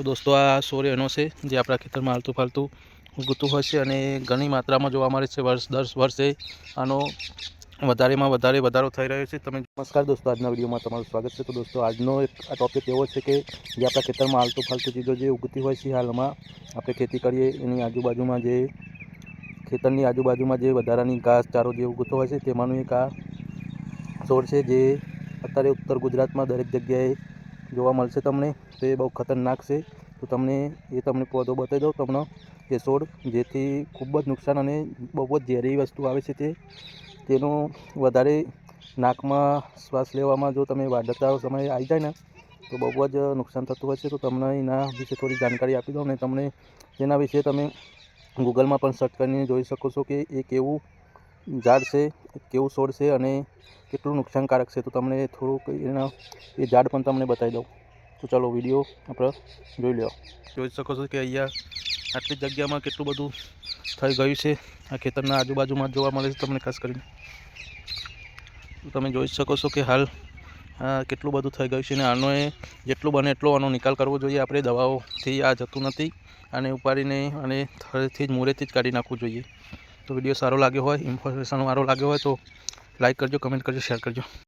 તો દોસ્તો, આ સોર એનો છે, જે આપણા ખેતરમાં હાલતું ફાલતું ઉગતું હોય છે અને ઘણી માત્રામાં જોવા મળે છે વર્ષ, દર વર્ષે આનો વધારેમાં વધારે વધારો થઈ રહ્યો છે. તમે નમસ્કાર દોસ્તો, આજના વિડીયોમાં તમારું સ્વાગત છે. તો દોસ્તો, આજનો એક આ ટોપિક એવો છે કે જે આપણા ખેતરમાં હાલતું ફાલતું ચીજો જે ઉગતી હોય છે હાલમાં, આપણે ખેતી કરીએ, એની આજુબાજુમાં જે ખેતરની આજુબાજુમાં જે વધારાની ઘાસ, ચારો જે ઉગતો હોય છે, તેમાંનું એક આ છોડ છે જે અત્યારે ઉત્તર ગુજરાતમાં દરેક જગ્યાએ જોવા મળશે તમને, તો એ બહુ ખતરનાક છે. તો તમને એ તમને પૌધો બતાવી દઉં તમને એ છોડ જેથી ખૂબ જ નુકસાન અને બહુ જ ઝેરી વસ્તુ આવે છે તે. તેનું વધારે નાકમાં શ્વાસ લેવામાં જો તમે વાદળતા સમયે આવી જાય ને, તો બહુ જ નુકસાન થતું હોય છે. તો તમને એના વિશે થોડી જાણકારી આપી દઉં ને તમને તેના વિશે તમે ગૂગલમાં પણ સર્ચ કરીને જોઈ શકો છો કે એ કેવું ઝાડ છે, કેવું છોડ છે અને કેટલું નુકસાનકારક છે તો તમને થોડુંક એના, એ ઝાડ પણ તમને બતાવી દઉં. તો ચાલો વીડિયો આપણે જોઈ લો જોઈ શકો છો કે અહીંયા આટલી જગ્યામાં કેટલું બધું થઈ ગયું છે. આ ખેતરના આજુબાજુમાં જોવા મળે છે તમને ખાસ કરીને. તમે જોઈ શકો છો કે હાલ કેટલું બધું થઈ ગયું છે અને આનો જેટલું બને એટલો આનો નિકાલ કરવો જોઈએ. આપણે દવાઓથી આ જતું નથી આને ઉપાડીને અને થળેથી જ મૂળેથી જ કાઢી નાખવું જોઈએ. તો વીડિયો સારો લાગ્યો હોય, ઇન્ફોર્મેશન સારો લાગ્યો હોય તો લાઈક કરજો કમેન્ટ કરજો શેર કરજો.